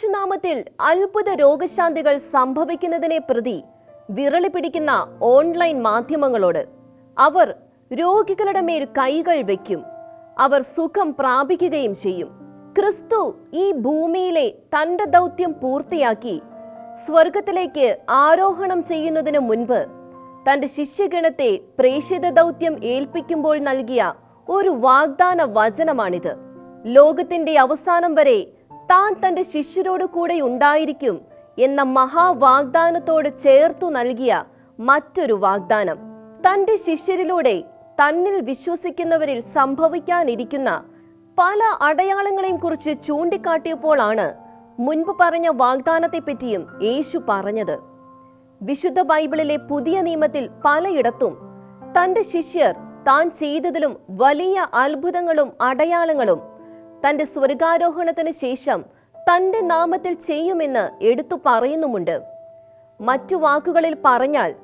യേശുനാമത്തിൽ അത്ഭുത രോഗശാന്തികൾ സംഭവിക്കുന്നതിനെ പ്രതി വിരളി പിടിക്കുന്ന ഓൺലൈൻ മാധ്യമങ്ങളോട് അവർ രോഗികളുടെ മേൽ കൈകൾ വയ്ക്കും അവർ സുഖം പ്രാപിക്കുകയും ചെയ്യും. ക്രിസ്തു ഈ ഭൂമിയിലെ തന്റെ ദൗത്യം പൂർത്തിയാക്കി സ്വർഗത്തിലേക്ക് ആരോഹണം ചെയ്യുന്നതിന് മുൻപ് തന്റെ ശിഷ്യഗണത്തെ പ്രേക്ഷിത ദൗത്യം ഏൽപ്പിക്കുമ്പോൾ നൽകിയ ഒരു വാഗ്ദാന വചനമാണിത്. ലോകത്തിന്റെ അവസാനം വരെ താൻ തന്റെ ശിഷ്യരോട് കൂടെ ഉണ്ടായിരിക്കും എന്ന മഹാവാഗ്ദാനത്തോട് ചേർത്തു നൽകിയ മറ്റൊരു വാഗ്ദാനം. തന്റെ ശിഷ്യരിലൂടെ തന്നിൽ വിശ്വസിക്കുന്നവരിൽ സംഭവിക്കാനിരിക്കുന്ന പല അടയാളങ്ങളെയും കുറിച്ച് ചൂണ്ടിക്കാട്ടിയപ്പോഴാണ് മുൻപ് പറഞ്ഞ വാഗ്ദാനത്തെപ്പറ്റിയും യേശു പറഞ്ഞത്. വിശുദ്ധ ബൈബിളിലെ പുതിയ നിയമത്തിൽ പലയിടത്തും തന്റെ ശിഷ്യർ താൻ ചെയ്തതിലും വലിയ അത്ഭുതങ്ങളും അടയാളങ്ങളും തന്റെ സ്വർഗാരോഹണത്തിന് ശേഷം തന്റെ നാമത്തിൽ ചെയ്യുമെന്ന് എടുത്തു പറയുന്നുമുണ്ട്. മറ്റു വാക്കുകളിൽ പറഞ്ഞാൽ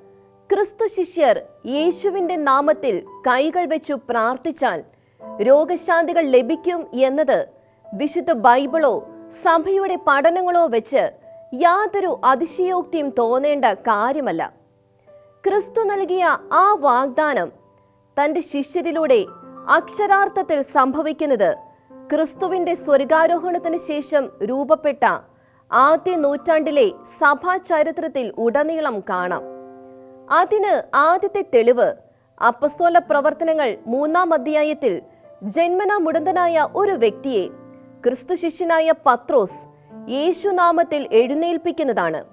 ക്രിസ്തു ശിഷ്യർ യേശുവിന്റെ നാമത്തിൽ കൈകൾ വെച്ചു പ്രാർത്ഥിച്ചാൽ രോഗശാന്തികൾ ലഭിക്കും എന്നത് വിശുദ്ധ ബൈബിളോ സഭയുടെ പഠനങ്ങളോ വെച്ച് യാതൊരു അതിശയോക്തിയും തോന്നേണ്ട കാര്യമല്ല. ക്രിസ്തു നൽകിയ ആ വാഗ്ദാനം തന്റെ ശിഷ്യരിലൂടെ അക്ഷരാർത്ഥത്തിൽ സംഭവിക്കുന്നത് ക്രിസ്തുവിന്റെ സ്വർഗാരോഹണത്തിന് ശേഷം രൂപപ്പെട്ട ആദ്യ നൂറ്റാണ്ടിലെ സഭാ ചരിത്രത്തിൽ ഉടനീളം കാണാം. അതിന് ആദ്യത്തെ തെളിവ് അപ്പസ്തോല പ്രവർത്തനങ്ങൾ മൂന്നാം അധ്യായത്തിൽ ജന്മന മുടന്തനായ ഒരു വ്യക്തിയെ ക്രിസ്തു ശിഷ്യനായ പത്രോസ് യേശുനാമത്തിൽ എഴുന്നേൽപ്പിക്കുന്നതാണ്.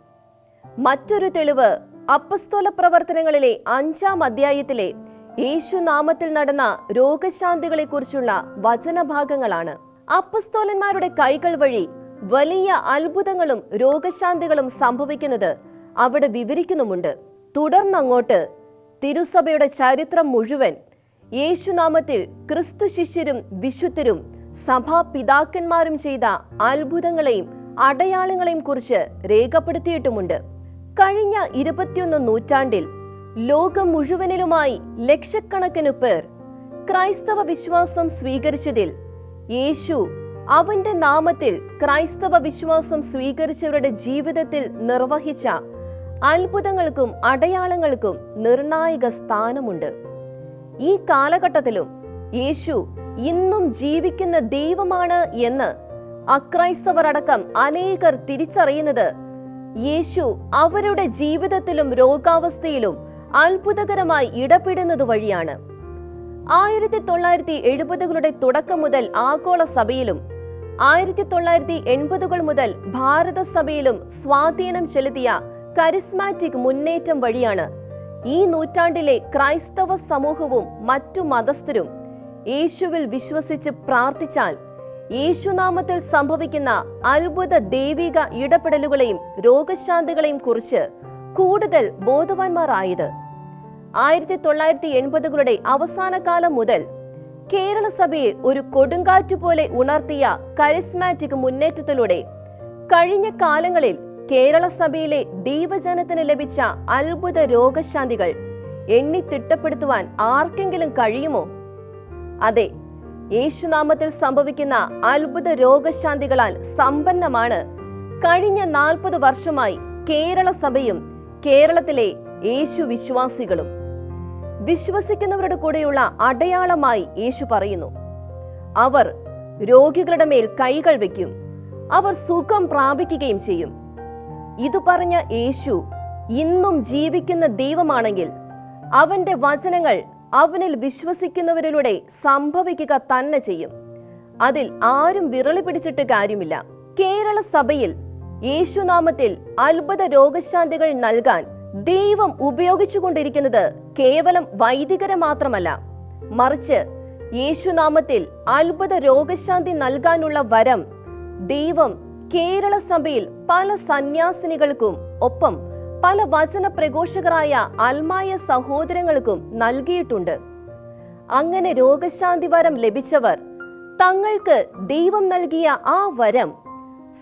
മറ്റൊരു തെളിവ് അപ്പസ്തോല പ്രവർത്തനങ്ങളിലെ അഞ്ചാം അധ്യായത്തിലെ യേശുനാമത്തിൽ നടന്ന രോഗശാന്തികളെക്കുറിച്ചുള്ള വചനഭാഗങ്ങളാണ്. അപ്പസ്തോലന്മാരുടെ കൈകൾ വഴി വലിയ അത്ഭുതങ്ങളും രോഗശാന്തികളും സംഭവിക്കുന്നത് അവിടെ വിവരിക്കുന്നുമുണ്ട്. തുടർന്നങ്ങോട്ട് തിരുസഭയുടെ ചരിത്രം മുഴുവൻ യേശുനാമത്തിൽ ക്രിസ്തു ശിഷ്യരും വിശുദ്ധരും സഭാപിതാക്കന്മാരും ചെയ്ത അത്ഭുതങ്ങളെയും അടയാളങ്ങളെയും കുറിച്ച് രേഖപ്പെടുത്തിയിട്ടുമുണ്ട്. കഴിഞ്ഞ ഇരുപത്തിയൊന്ന് നൂറ്റാണ്ടിൽ ലോകം മുഴുവനിലുമായി ലക്ഷക്കണക്കിന് പേർ ക്രൈസ്തവ വിശ്വാസം സ്വീകരിച്ചതിൽ യേശു അവന്റെ നാമത്തിൽ ക്രൈസ്തവ വിശ്വാസം സ്വീകരിച്ചവരുടെ ജീവിതത്തിൽ നിർവഹിച്ച അത്ഭുതങ്ങൾക്കും അടയാളങ്ങൾക്കും നിർണായക സ്ഥാനമുണ്ട്. ഈ കാലഘട്ടത്തിലും യേശു ഇന്നും ജീവിക്കുന്ന ദൈവമാണ് എന്ന് അക്രൈസ്തവർ അടക്കം അനേകർ തിരിച്ചറിയുന്നത് യേശു അവരുടെ ജീവിതത്തിലും രോഗാവസ്ഥയിലും അത്ഭുതകരമായി ഇടപെടുന്നത് വഴിയാണ്. ആയിരത്തി തൊള്ളായിരത്തി എഴുപതുകളുടെ തുടക്കം മുതൽ ആഗോള സഭയിലും ആയിരത്തി തൊള്ളായിരത്തി എൺപതുകൾ മുതൽ ഭാരത സഭയിലും സ്വാധീനം ചെലുത്തിയ കരിസ്മാറ്റിക് മുന്നേറ്റം വഴിയാണ് ഈ നൂറ്റാണ്ടിലെ ക്രൈസ്തവ സമൂഹവും മറ്റു മതസ്ഥരും യേശുവിൽ വിശ്വസിച്ച് പ്രാർത്ഥിച്ചാൽ യേശുനാമത്തിൽ സംഭവിക്കുന്ന അത്ഭുത ദൈവിക ഇടപെടലുകളെയും രോഗശാന്തികളെയും കുറിച്ച് കൂടുതൽ ബോധവാന്മാരായത് ആയിരത്തി തൊള്ളായിരത്തി എൺപതുകളുടെ അവസാന കാലം മുതൽ കേരള സഭയെ ഒരു കൊടുങ്കാറ്റ് പോലെ ഉണർത്തിയ കരിസ്മാറ്റിക് മുന്നേറ്റത്തിലൂടെ കഴിഞ്ഞ കാലങ്ങളിൽ കേരള സഭയിലെ ദൈവജനത്തിന് ലഭിച്ച അത്ഭുത രോഗശാന്തികൾ എണ്ണി തിട്ടപ്പെടുത്തുവാൻ ആർക്കെങ്കിലും കഴിയുമോ? അതെ യേശുനാമത്തിൽ സംഭവിക്കുന്ന അത്ഭുത രോഗശാന്തികളാൽ സമ്പന്നമാണ് കഴിഞ്ഞ നാൽപ്പത് വർഷമായി കേരള സഭയും കേരളത്തിലെ യേശു വിശ്വാസികളും. വിശ്വസിക്കുന്നവരുടെ കൂടെയുള്ള അടയാളമായി യേശു പറയുന്നു. അവർ രോഗികളുടെ മേൽ കൈകൾ വയ്ക്കും അവർ സുഖം പ്രാപിക്കുകയും ചെയ്യും. ഇതു പറഞ്ഞ യേശു ഇന്നും ജീവിക്കുന്ന ദൈവമാണെങ്കിൽ അവന്റെ വചനങ്ങൾ അവനിൽ വിശ്വസിക്കുന്നവരിലൂടെ സംഭവിക്കുക തന്നെ ചെയ്യും. അതിൽ ആരും വിരളി പിടിച്ചിട്ട് കാര്യമില്ല. കേരള സഭയിൽ യേശുനാമത്തിൽ അത്ഭുത രോഗശാന്തികൾ നൽകാൻ ദൈവം ഉപയോഗിച്ചുകൊണ്ടിരിക്കുന്നത് കേവലം വൈദികരെ മാത്രമല്ല. മറിച്ച് യേശുനാമത്തിൽ അത്ഭുത രോഗശാന്തി നൽകാനുള്ള വരം ദൈവം കേരള സഭയിൽ പല സന്യാസിനികൾക്കും ഒപ്പം പല വചന പ്രഘോഷകരായ അൽമായ സഹോദരങ്ങൾക്കും നൽകിയിട്ടുണ്ട്. അങ്ങനെ രോഗശാന്തി വരം ലഭിച്ചവർ തങ്ങൾക്ക് ദൈവം നൽകിയ ആ വരം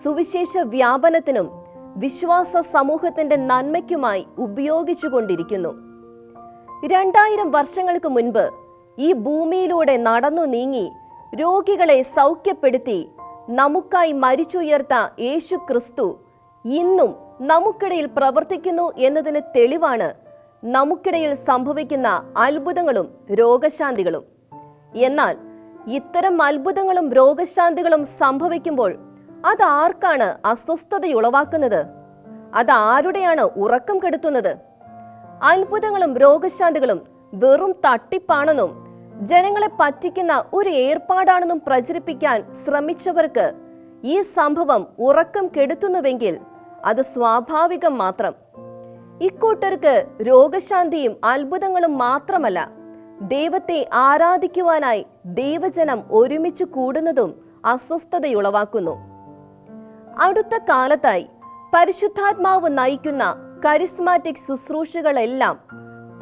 സുവിശേഷ വ്യാപനത്തിനും വിശ്വാസ സമൂഹത്തിന്റെ നന്മയ്ക്കുമായി ഉപയോഗിച്ചുകൊണ്ടിരിക്കുന്നു. രണ്ടായിരം വർഷങ്ങൾക്ക് മുൻപ് ഈ ഭൂമിയിലൂടെ നടന്നു നീങ്ങി രോഗികളെ സൗഖ്യപ്പെടുത്തി നമുക്കായി മരിച്ചുയർത്ത യേശു ക്രിസ്തു ഇന്നും നമുക്കിടയിൽ പ്രവർത്തിക്കുന്നു എന്നതിന് തെളിവാണ് നമുക്കിടയിൽ സംഭവിക്കുന്ന അത്ഭുതങ്ങളും രോഗശാന്തികളും. എന്നാൽ ഇത്തരം അത്ഭുതങ്ങളും രോഗശാന്തികളും സംഭവിക്കുമ്പോൾ അത് അസ്വസ്ഥത അസ്വസ്ഥതയുളവാക്കുന്നത്? അതാരുടെയാണ് ഉറക്കം കെടുത്തുന്നത്? അത്ഭുതങ്ങളും രോഗശാന്തികളും വെറും തട്ടിപ്പാണെന്നും ജനങ്ങളെ പറ്റിക്കുന്ന ഒരു ഏർപ്പാടാണെന്നും പ്രചരിപ്പിക്കാൻ ശ്രമിച്ചവർക്ക് ഈ സംഭവം ഉറക്കം കെടുത്തുന്നുവെങ്കിൽ അത് സ്വാഭാവികം മാത്രം. ഇക്കൂട്ടർക്ക് രോഗശാന്തിയും അത്ഭുതങ്ങളും മാത്രമല്ല ദൈവത്തെ ആരാധിക്കുവാനായി ദൈവജനം ഒരുമിച്ച് കൂടുന്നതും അസ്വസ്ഥതയുളവാക്കുന്നു. അടുത്ത കാലത്തായി പരിശുദ്ധാത്മാവ് നയിക്കുന്ന കരിസ്മാറ്റിക് ശുശ്രൂഷകളെല്ലാം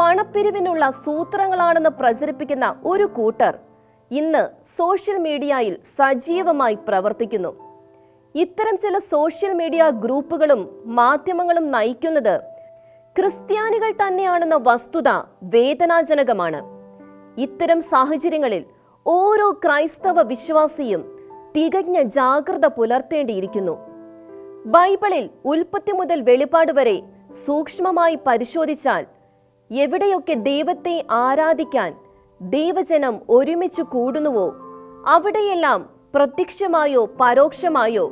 പണപ്പിരിവിനുള്ള സൂത്രങ്ങളാണെന്ന് പ്രചരിപ്പിക്കുന്ന ഒരു കൂട്ടർ ഇന്ന് സോഷ്യൽ മീഡിയയിൽ സജീവമായി പ്രവർത്തിക്കുന്നു. ഇത്തരം ചില സോഷ്യൽ മീഡിയ ഗ്രൂപ്പുകളും മാധ്യമങ്ങളും നയിക്കുന്നത് ക്രിസ്ത്യാനികൾ തന്നെയാണെന്ന വസ്തുത വേദനാജനകമാണ്. ഇത്തരം സാഹചര്യങ്ങളിൽ ഓരോ ക്രൈസ്തവ വിശ്വാസിയും തികഞ്ഞ ജാഗ്രത പുലർത്തേണ്ടിയിരിക്കുന്നു. ബൈബിളിൽ ഉൽപ്പത്തി മുതൽ വെളിപാട് വരെ സൂക്ഷ്മമായി പരിശോധിച്ചാൽ എവിടെയൊക്കെ ദൈവത്തെ ആരാധിക്കാൻ ദൈവജനം ഒരുമിച്ച് കൂടുന്നുവോ അവിടെയെല്ലാം പ്രത്യക്ഷമായോ പരോക്ഷമായോ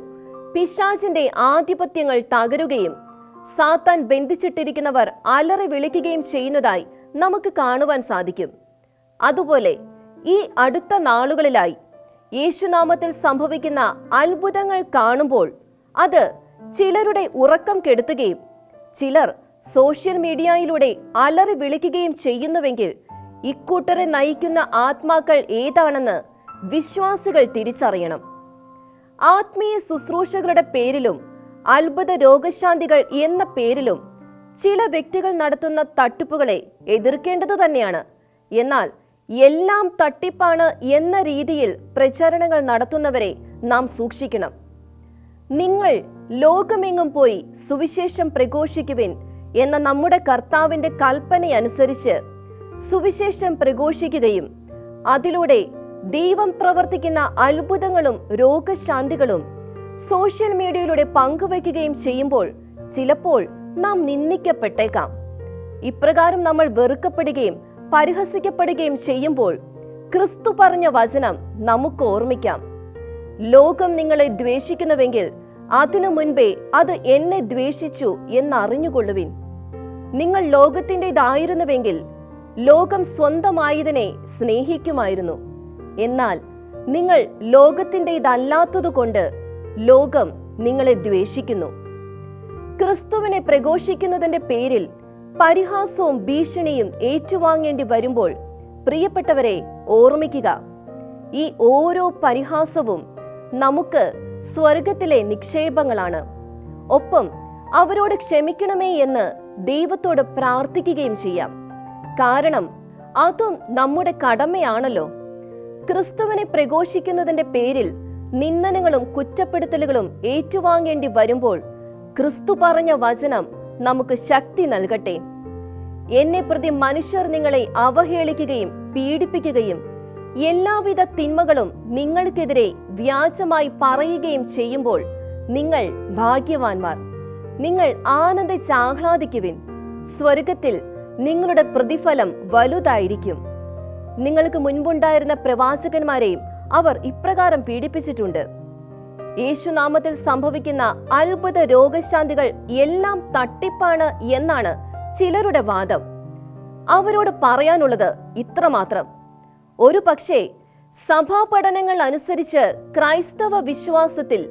പിശാചിന്റെ ആധിപത്യങ്ങൾ തകരുകയും സാത്താൻ ബന്ധിച്ചിട്ടിരിക്കുന്നവർ അലറി വിളിക്കുകയും ചെയ്യുന്നതായി നമുക്ക് കാണുവാൻ സാധിക്കും. അതുപോലെ ഈ അടുത്ത നാളുകളിലായി യേശുനാമത്തിൽ സംഭവിക്കുന്ന അത്ഭുതങ്ങൾ കാണുമ്പോൾ അത് ചിലരുടെ ഉറക്കം കെടുത്തുകയും ചിലർ സോഷ്യൽ മീഡിയയിലൂടെ അലറി വിളിക്കുകയും ചെയ്യുന്നുവെങ്കിൽ ഇക്കൂട്ടരെ നയിക്കുന്ന ആത്മാക്കൾ ഏതാണെന്ന് വിശ്വാസികൾ തിരിച്ചറിയണം. ആത്മീയ ശുശ്രൂഷകളുടെ പേരിലും അത്ഭുത രോഗശാന്തികൾ എന്ന പേരിലും ചില വ്യക്തികൾ നടത്തുന്ന തട്ടിപ്പുകളെ എതിർക്കേണ്ടത് തന്നെയാണ്. എന്നാൽ എല്ലാം തട്ടിപ്പാണ് എന്ന രീതിയിൽ പ്രചാരണങ്ങൾ നടത്തുന്നവരെ നാം സൂക്ഷിക്കണം. നിങ്ങൾ ലോകമെങ്ങും പോയി സുവിശേഷം പ്രഘോഷിക്കുവിൻ എന്ന നമ്മുടെ കർത്താവിന്റെ കൽപ്പനയനുസരിച്ച് സുവിശേഷം പ്രഘോഷിക്കുകയും അതിലൂടെ ദൈവം പ്രവർത്തിക്കുന്ന അത്ഭുതങ്ങളും രോഗശാന്തികളും സോഷ്യൽ മീഡിയയിലൂടെ പങ്കുവയ്ക്കുകയും ചെയ്യുമ്പോൾ ചിലപ്പോൾ നാം നിന്ദിക്കപ്പെട്ടേക്കാം. ഇപ്രകാരം നമ്മൾ വെറുക്കപ്പെടുകയും പരിഹസിക്കപ്പെടുകയും ചെയ്യുമ്പോൾ ക്രിസ്തു പറഞ്ഞ വചനം നമുക്ക് ഓർമ്മിക്കാം. ലോകം നിങ്ങളെ ദ്വേഷിക്കുന്നുവെങ്കിൽ അതിനു മുൻപേ അത് എന്നെ ദ്വേഷിച്ചു എന്നറിഞ്ഞുകൊള്ളുവിൻ. നിങ്ങൾ ലോകത്തിന്റെതായിരുന്നുവെങ്കിൽ ലോകം സ്വന്തമായതിനെ സ്നേഹിക്കുമായിരുന്നു. എന്നാൽ നിങ്ങൾ ലോകത്തിന്റെതല്ലാത്തതുകൊണ്ട് ലോകം നിങ്ങളെ ദ്വേഷിക്കുന്നു. ക്രിസ്തുവിനെ പ്രഘോഷിക്കുന്നതിന്റെ പേരിൽ പരിഹാസവും ഭീഷണിയും ഏറ്റുവാങ്ങേണ്ടി വരുമ്പോൾ പ്രിയപ്പെട്ടവരെ ഓർമ്മിക്കുക ഈ ഓരോ പരിഹാസവും നമുക്ക് സ്വർഗത്തിലെ നിക്ഷേപങ്ങളാണ്. ഒപ്പം അവരോട് ക്ഷമിക്കണമേ എന്ന് ദൈവത്തോട് പ്രാർത്ഥിക്കുകയും ചെയ്യാം. കാരണം അതും നമ്മുടെ കടമയാണല്ലോ. ക്രിസ്തുവിനെ പ്രഘോഷിക്കുന്നതിന്റെ പേരിൽ നിന്ദനങ്ങളും കുറ്റപ്പെടുത്തലുകളും ഏറ്റുവാങ്ങേണ്ടി വരുമ്പോൾ ക്രിസ്തു പറഞ്ഞ വചനം നമുക്ക് ശക്തി നൽകട്ടെ. എന്നെ പ്രതി മനുഷ്യർ നിങ്ങളെ അവഹേളിക്കുകയും പീഡിപ്പിക്കുകയും എല്ലാവിധ തിന്മകളും നിങ്ങൾക്കെതിരെ വ്യാജമായി പറയുകയും ചെയ്യുമ്പോൾ നിങ്ങൾ ഭാഗ്യവാന്മാർ. നിങ്ങൾ ആനന്ദിച്ചാഹ്ലാദിക്കുവിൻ സ്വർഗത്തിൽ നിങ്ങളുടെ പ്രതിഫലം വലുതായിരിക്കും. നിങ്ങൾക്ക് മുൻപുണ്ടായിരുന്ന പ്രവാചകന്മാരെയും അവർ ഇപ്രകാരം പീഡിപ്പിച്ചിട്ടുണ്ട്. യേശുനാമത്തിൽ സംഭവിക്കുന്ന അത്ഭുത രോഗശാന്തികൾ എല്ലാം തട്ടിപ്പാണ് എന്നാണ് ചിലരുടെ വാദം. അവരോട് പറയാനുള്ളത് ഇത്രമാത്രം. ഒരു പക്ഷേ സഭാ പഠനങ്ങൾ അനുസരിച്ച് ക്രൈസ്തവ വിശ്വാസത്തിൽ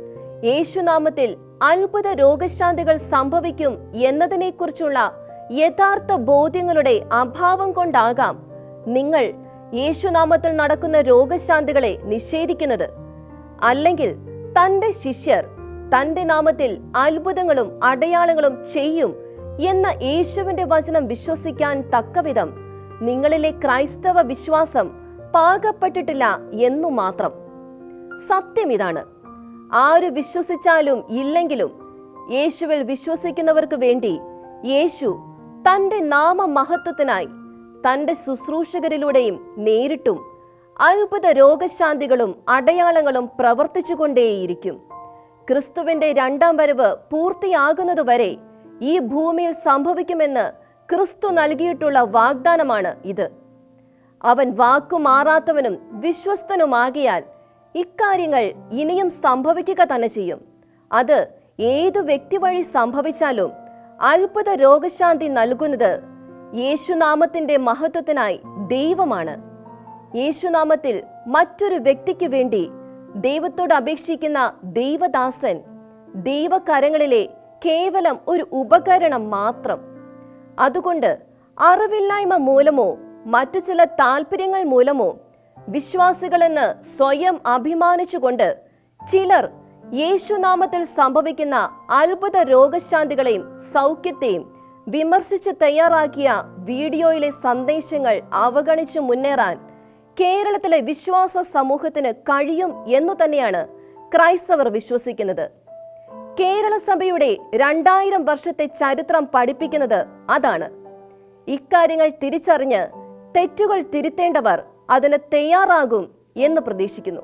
യേശുനാമത്തിൽ അത്ഭുത രോഗശാന്തികൾ സംഭവിക്കും എന്നതിനെക്കുറിച്ചുള്ള യഥാർത്ഥ ബോധ്യങ്ങളുടെ അഭാവം കൊണ്ടാകാം നിങ്ങൾ യേശുനാമത്തിൽ നടക്കുന്ന രോഗശാന്തികളെ നിഷേധിക്കുന്നത്. അല്ലെങ്കിൽ തന്റെ ശിഷ്യർ തന്റെ നാമത്തിൽ അത്ഭുതങ്ങളും അടയാളങ്ങളും ചെയ്യും എന്ന യേശുവിന്റെ വചനം വിശ്വസിക്കാൻ തക്കവിധം. നിങ്ങളിലെ ക്രൈസ്തവ വിശ്വാസം പാകപ്പെട്ടിട്ടില്ല എന്നു മാത്രം. സത്യം ഇതാണ്. ആര് വിശ്വസിച്ചാലും ഇല്ലെങ്കിലും യേശുവിൽ വിശ്വസിക്കുന്നവർക്ക് വേണ്ടി യേശു തന്റെ നാമ മഹത്വത്തിനായി തന്റെ ശുശ്രൂഷകരിലൂടെയും നേരിട്ടും അത്ഭുത രോഗശാന്തികളും അടയാളങ്ങളും പ്രവർത്തിച്ചുകൊണ്ടേയിരിക്കും. ക്രിസ്തുവിന്റെ രണ്ടാം വരവ് പൂർത്തിയാകുന്നതുവരെ ഈ ഭൂമിയിൽ സംഭവിക്കുമെന്ന് ക്രിസ്തു നൽകിയിട്ടുള്ള വാഗ്ദാനമാണ് ഇത്. അവൻ വാക്കുമാറാത്തവനും വിശ്വസ്തനുമാകിയാൽ ഇക്കാര്യങ്ങൾ ഇനിയും സംഭവിക്കുക തന്നെ ചെയ്യും. അത് ഏതു വ്യക്തി വഴി സംഭവിച്ചാലും അത്ഭുത രോഗശാന്തി നൽകുന്നത് യേശുനാമത്തിന്റെ മഹത്വത്തിനായി ദൈവമാണ്. യേശുനാമത്തിൽ മറ്റൊരു വ്യക്തിക്ക് വേണ്ടി ദൈവത്തോട് അപേക്ഷിക്കുന്ന ദൈവദാസൻ ദൈവകരങ്ങളിലെ കേവലം ഒരു ഉപകരണം മാത്രം. അതുകൊണ്ട് അറിവില്ലായ്മ മൂലമോ മറ്റു ചില താല്പര്യങ്ങൾ മൂലമോ വിശ്വാസികളെന്ന് സ്വയം അഭിമാനിച്ചുകൊണ്ട് ചിലർ യേശുനാമത്തിൽ സംഭവിക്കുന്ന അത്ഭുത രോഗശാന്തികളെയും സൗഖ്യത്തെയും വിമർശിച്ച് തയ്യാറാക്കിയ വീഡിയോയിലെ സന്ദേശങ്ങൾ അവഗണിച്ചു മുന്നേറാൻ കേരളത്തിലെ വിശ്വാസ സമൂഹത്തിന് കഴിയും എന്നു തന്നെയാണ് ക്രൈസ്തവർ വിശ്വസിക്കുന്നത്. കേരള സഭയുടെ രണ്ടായിരം വർഷത്തെ ചരിത്രം പഠിപ്പിക്കുന്നത് അതാണ്. ഇക്കാര്യങ്ങൾ തിരിച്ചറിഞ്ഞ് തെറ്റുകൾ തിരുത്തേണ്ടവർ അതിന് തയ്യാറാകും എന്ന് പ്രതീക്ഷിക്കുന്നു.